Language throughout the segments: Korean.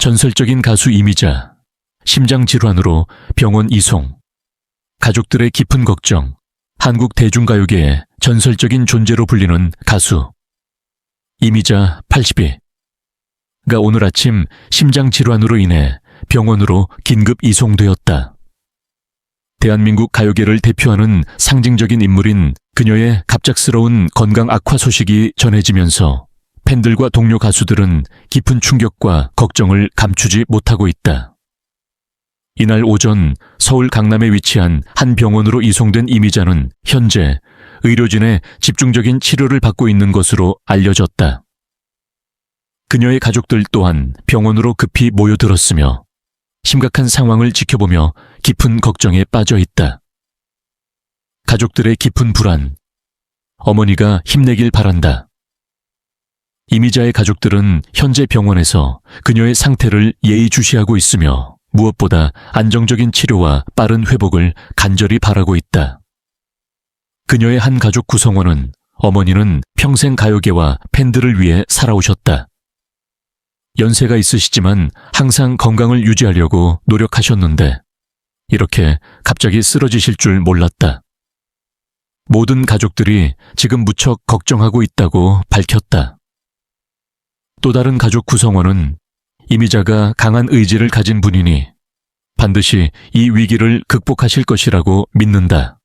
전설적인 가수 이미자, 심장 질환으로 병원 이송, 가족들의 깊은 걱정, 한국 대중가요계의 전설적인 존재로 불리는 가수. 이미자 82가 오늘 아침 심장 질환으로 인해 병원으로 긴급 이송되었다. 대한민국 가요계를 대표하는 상징적인 인물인 그녀의 갑작스러운 건강 악화 소식이 전해지면서 팬들과 동료 가수들은 깊은 충격과 걱정을 감추지 못하고 있다. 이날 오전 서울 강남에 위치한 한 병원으로 이송된 이미자는 현재 의료진의 집중적인 치료를 받고 있는 것으로 알려졌다. 그녀의 가족들 또한 병원으로 급히 모여들었으며 심각한 상황을 지켜보며 깊은 걱정에 빠져 있다. 가족들의 깊은 불안. 어머니가 힘내길 바란다. 이미자의 가족들은 현재 병원에서 그녀의 상태를 예의주시하고 있으며 무엇보다 안정적인 치료와 빠른 회복을 간절히 바라고 있다. 그녀의 한 가족 구성원은 어머니는 평생 가요계와 팬들을 위해 살아오셨다. 연세가 있으시지만 항상 건강을 유지하려고 노력하셨는데 이렇게 갑자기 쓰러지실 줄 몰랐다. 모든 가족들이 지금 무척 걱정하고 있다고 밝혔다. 또 다른 가족 구성원은 이미자가 강한 의지를 가진 분이니 반드시 이 위기를 극복하실 것이라고 믿는다.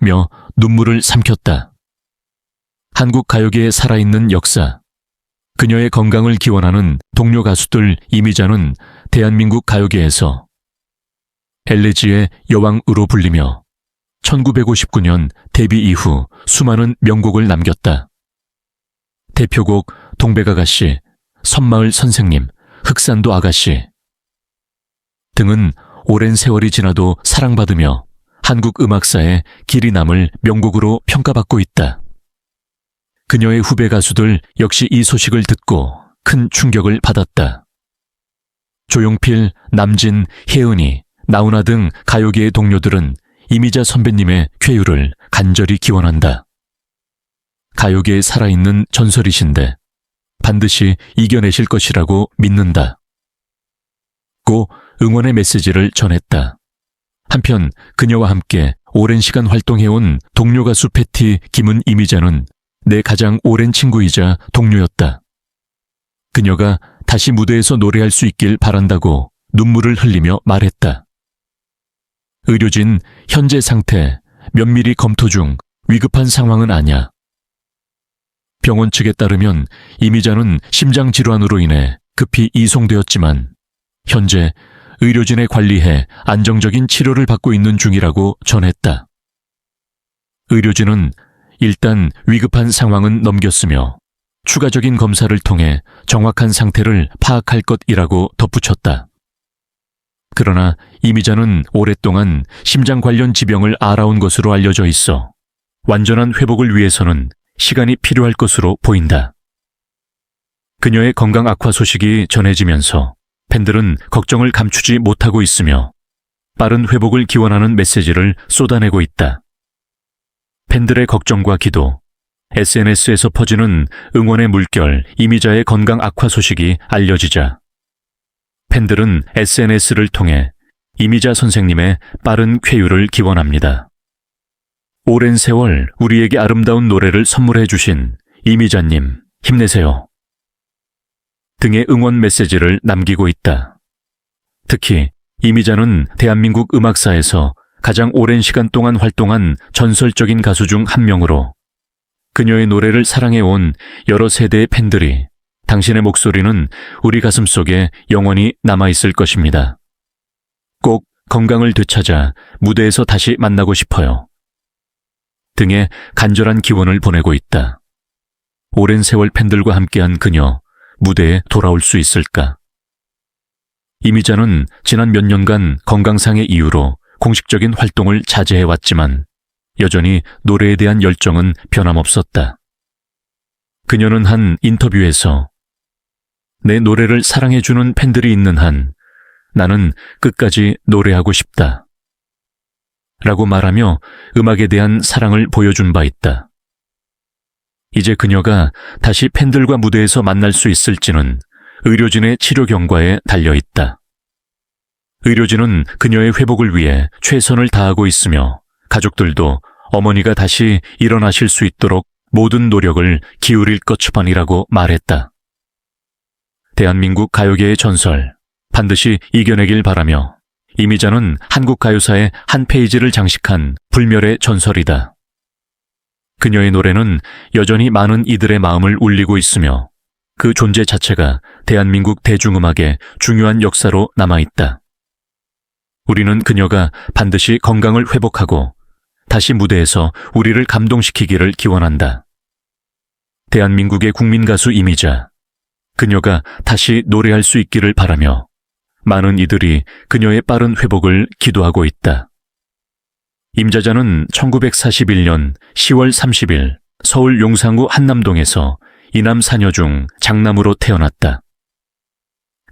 며 눈물을 삼켰다. 한국 가요계에 살아있는 역사. 그녀의 건강을 기원하는 동료 가수들 이미자는 대한민국 가요계에서 엘레지의 여왕으로 불리며 1959년 데뷔 이후 수많은 명곡을 남겼다. 대표곡 동백 아가씨, 선마을 선생님, 흑산도 아가씨 등은 오랜 세월이 지나도 사랑받으며 한국 음악사에 길이 남을 명곡으로 평가받고 있다. 그녀의 후배 가수들 역시 이 소식을 듣고 큰 충격을 받았다. 조용필, 남진, 혜은이, 나훈아 등 가요계의 동료들은 이미자 선배님의 쾌유를 간절히 기원한다. 가요계에 살아있는 전설이신데 반드시 이겨내실 것이라고 믿는다. 고 응원의 메시지를 전했다. 한편 그녀와 함께 오랜 시간 활동해온 동료 가수 패티 김은 이미자는 내 가장 오랜 친구이자 동료였다. 그녀가 다시 무대에서 노래할 수 있길 바란다고 눈물을 흘리며 말했다. 의료진 현재 상태 면밀히 검토 중 위급한 상황은 아냐. 병원 측에 따르면 이미자는 심장 질환으로 인해 급히 이송되었지만 현재 의료진에 관리해 안정적인 치료를 받고 있는 중이라고 전했다. 의료진은 일단 위급한 상황은 넘겼으며 추가적인 검사를 통해 정확한 상태를 파악할 것이라고 덧붙였다. 그러나 이미자는 오랫동안 심장 관련 지병을 알아온 것으로 알려져 있어 완전한 회복을 위해서는 시간이 필요할 것으로 보인다. 그녀의 건강 악화 소식이 전해지면서 팬들은 걱정을 감추지 못하고 있으며 빠른 회복을 기원하는 메시지를 쏟아내고 있다. 팬들의 걱정과 기도, SNS에서 퍼지는 응원의 물결 이미자의 건강 악화 소식이 알려지자 팬들은 SNS를 통해 이미자 선생님의 빠른 쾌유를 기원합니다. 오랜 세월 우리에게 아름다운 노래를 선물해 주신 이미자님, 힘내세요. 등의 응원 메시지를 남기고 있다. 특히 이미자는 대한민국 음악사에서 가장 오랜 시간 동안 활동한 전설적인 가수 중 한 명으로 그녀의 노래를 사랑해온 여러 세대의 팬들이 당신의 목소리는 우리 가슴 속에 영원히 남아있을 것입니다. 꼭 건강을 되찾아 무대에서 다시 만나고 싶어요. 등의 간절한 기원을 보내고 있다. 오랜 세월 팬들과 함께한 그녀, 무대에 돌아올 수 있을까? 이미자는 지난 몇 년간 건강상의 이유로 공식적인 활동을 자제해왔지만 여전히 노래에 대한 열정은 변함없었다. 그녀는 한 인터뷰에서 내 노래를 사랑해주는 팬들이 있는 한 나는 끝까지 노래하고 싶다. 라고 말하며 음악에 대한 사랑을 보여준 바 있다. 이제 그녀가 다시 팬들과 무대에서 만날 수 있을지는 의료진의 치료 경과에 달려 있다. 의료진은 그녀의 회복을 위해 최선을 다하고 있으며 가족들도 어머니가 다시 일어나실 수 있도록 모든 노력을 기울일 것처번이라고 말했다. 대한민국 가요계의 전설 반드시 이겨내길 바라며 이미자는 한국 가요사의 한 페이지를 장식한 불멸의 전설이다. 그녀의 노래는 여전히 많은 이들의 마음을 울리고 있으며 그 존재 자체가 대한민국 대중음악의 중요한 역사로 남아있다. 우리는 그녀가 반드시 건강을 회복하고 다시 무대에서 우리를 감동시키기를 기원한다. 대한민국의 국민 가수 이미자. 그녀가 다시 노래할 수 있기를 바라며 많은 이들이 그녀의 빠른 회복을 기도하고 있다. 임자자는 1941년 10월 30일 서울 용산구 한남동에서 이남 사녀 중 장남으로 태어났다.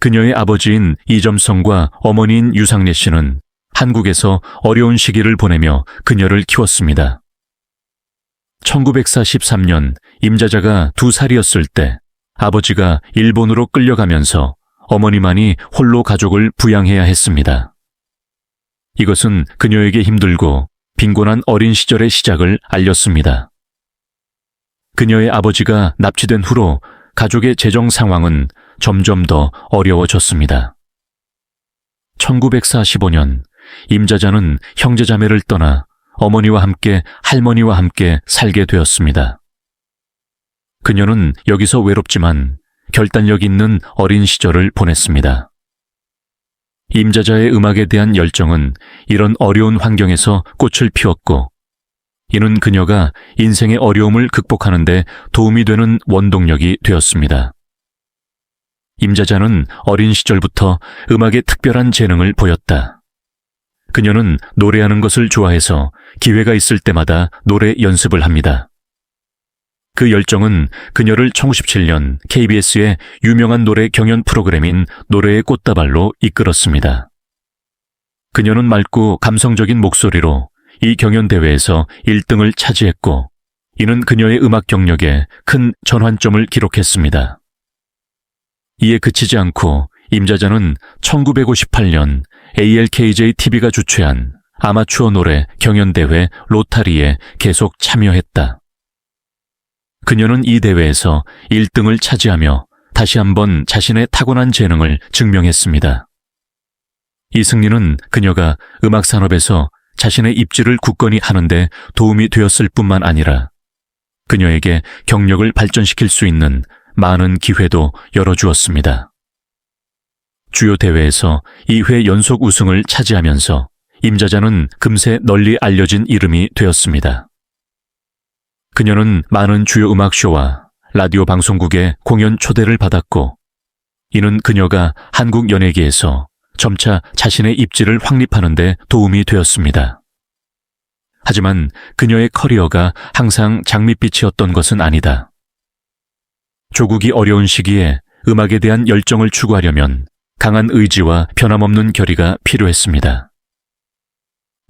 그녀의 아버지인 이점성과 어머니인 유상래 씨는 한국에서 어려운 시기를 보내며 그녀를 키웠습니다. 1943년 임자자가 두 살이었을 때 아버지가 일본으로 끌려가면서 어머니만이 홀로 가족을 부양해야 했습니다. 이것은 그녀에게 힘들고 빈곤한 어린 시절의 시작을 알렸습니다. 그녀의 아버지가 납치된 후로 가족의 재정 상황은 점점 더 어려워졌습니다. 1945년 임자자는 형제자매를 떠나 어머니와 함께 할머니와 함께 살게 되었습니다. 그녀는 여기서 외롭지만 결단력 있는 어린 시절을 보냈습니다. 임자자의 음악에 대한 열정은 이런 어려운 환경에서 꽃을 피웠고, 이는 그녀가 인생의 어려움을 극복하는데 도움이 되는 원동력이 되었습니다. 임자자는 어린 시절부터 음악에 특별한 재능을 보였다. 그녀는 노래하는 것을 좋아해서 기회가 있을 때마다 노래 연습을 합니다. 그 열정은 그녀를 1917년 KBS의 유명한 노래 경연 프로그램인 노래의 꽃다발로 이끌었습니다. 그녀는 맑고 감성적인 목소리로 이 경연 대회에서 1등을 차지했고, 이는 그녀의 음악 경력에 큰 전환점을 기록했습니다. 이에 그치지 않고 임자자는 1958년 ALKJ TV가 주최한 아마추어 노래 경연대회 로타리에 계속 참여했다. 그녀는 이 대회에서 1등을 차지하며 다시 한번 자신의 타고난 재능을 증명했습니다. 이 승리는 그녀가 음악 산업에서 자신의 입지를 굳건히 하는데 도움이 되었을 뿐만 아니라 그녀에게 경력을 발전시킬 수 있는 많은 기회도 열어주었습니다. 주요 대회에서 2회 연속 우승을 차지하면서 임자자는 금세 널리 알려진 이름이 되었습니다. 그녀는 많은 주요 음악쇼와 라디오 방송국의 공연 초대를 받았고, 이는 그녀가 한국 연예계에서 점차 자신의 입지를 확립하는 데 도움이 되었습니다. 하지만 그녀의 커리어가 항상 장밋빛이었던 것은 아니다. 조국이 어려운 시기에 음악에 대한 열정을 추구하려면 강한 의지와 변함없는 결의가 필요했습니다.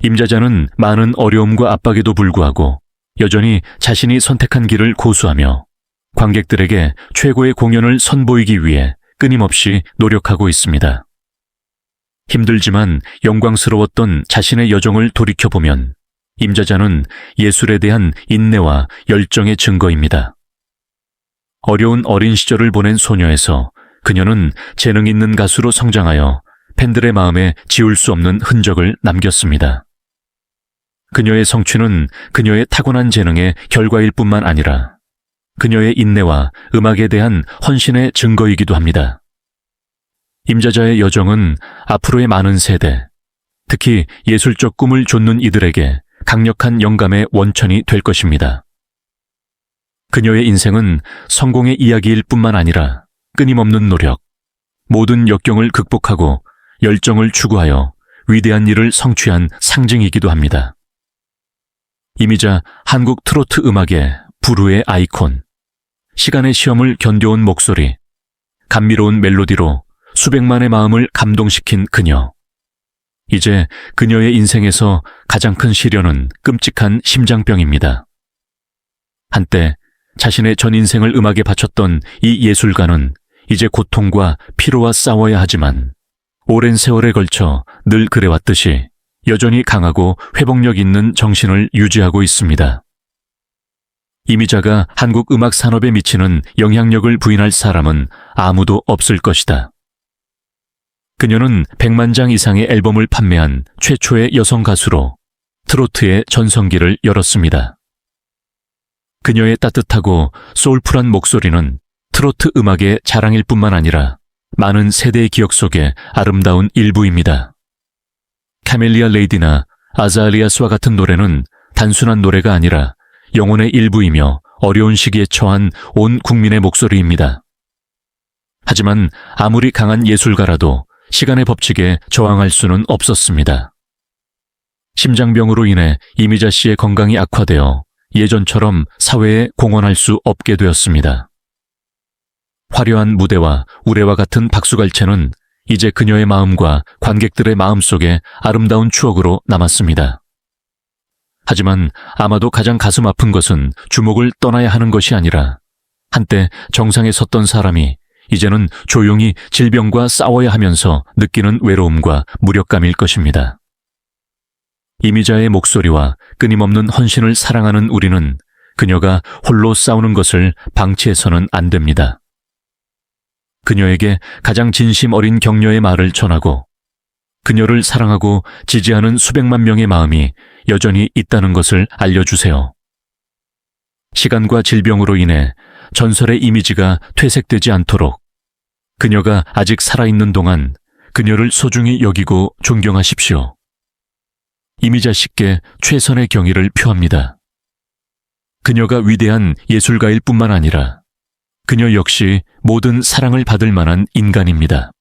임자자는 많은 어려움과 압박에도 불구하고 여전히 자신이 선택한 길을 고수하며 관객들에게 최고의 공연을 선보이기 위해 끊임없이 노력하고 있습니다. 힘들지만 영광스러웠던 자신의 여정을 돌이켜보면 임자자는 예술에 대한 인내와 열정의 증거입니다. 어려운 어린 시절을 보낸 소녀에서 그녀는 재능 있는 가수로 성장하여 팬들의 마음에 지울 수 없는 흔적을 남겼습니다. 그녀의 성취는 그녀의 타고난 재능의 결과일 뿐만 아니라 그녀의 인내와 음악에 대한 헌신의 증거이기도 합니다. 임자자의 여정은 앞으로의 많은 세대, 특히 예술적 꿈을 좇는 이들에게 강력한 영감의 원천이 될 것입니다. 그녀의 인생은 성공의 이야기일 뿐만 아니라 끊임없는 노력, 모든 역경을 극복하고 열정을 추구하여 위대한 일을 성취한 상징이기도 합니다. 이미자 한국 트로트 음악의 부르의 아이콘, 시간의 시험을 견뎌온 목소리, 감미로운 멜로디로 수백만의 마음을 감동시킨 그녀. 이제 그녀의 인생에서 가장 큰 시련은 끔찍한 심장병입니다. 한때 자신의 전 인생을 음악에 바쳤던 이 예술가는 이제 고통과 피로와 싸워야 하지만 오랜 세월에 걸쳐 늘 그래왔듯이 여전히 강하고 회복력 있는 정신을 유지하고 있습니다. 이미자가 한국 음악 산업에 미치는 영향력을 부인할 사람은 아무도 없을 것이다. 그녀는 100만 장 이상의 앨범을 판매한 최초의 여성 가수로 트로트의 전성기를 열었습니다. 그녀의 따뜻하고 소울풀한 목소리는 트로트 음악의 자랑일 뿐만 아니라 많은 세대의 기억 속에 아름다운 일부입니다. 카멜리아 레이디나 아자알리아스와 같은 노래는 단순한 노래가 아니라 영혼의 일부이며 어려운 시기에 처한 온 국민의 목소리입니다. 하지만 아무리 강한 예술가라도 시간의 법칙에 저항할 수는 없었습니다. 심장병으로 인해 이미자 씨의 건강이 악화되어 예전처럼 사회에 공헌할 수 없게 되었습니다. 화려한 무대와 우레와 같은 박수갈채는 이제 그녀의 마음과 관객들의 마음 속에 아름다운 추억으로 남았습니다. 하지만 아마도 가장 가슴 아픈 것은 주목을 떠나야 하는 것이 아니라 한때 정상에 섰던 사람이 이제는 조용히 질병과 싸워야 하면서 느끼는 외로움과 무력감일 것입니다. 이미자의 목소리와 끊임없는 헌신을 사랑하는 우리는 그녀가 홀로 싸우는 것을 방치해서는 안 됩니다. 그녀에게 가장 진심 어린 격려의 말을 전하고 그녀를 사랑하고 지지하는 수백만 명의 마음이 여전히 있다는 것을 알려주세요. 시간과 질병으로 인해 전설의 이미지가 퇴색되지 않도록 그녀가 아직 살아있는 동안 그녀를 소중히 여기고 존경하십시오. 이미자 씨께 최선의 경의를 표합니다. 그녀가 위대한 예술가일 뿐만 아니라 그녀 역시 모든 사랑을 받을 만한 인간입니다.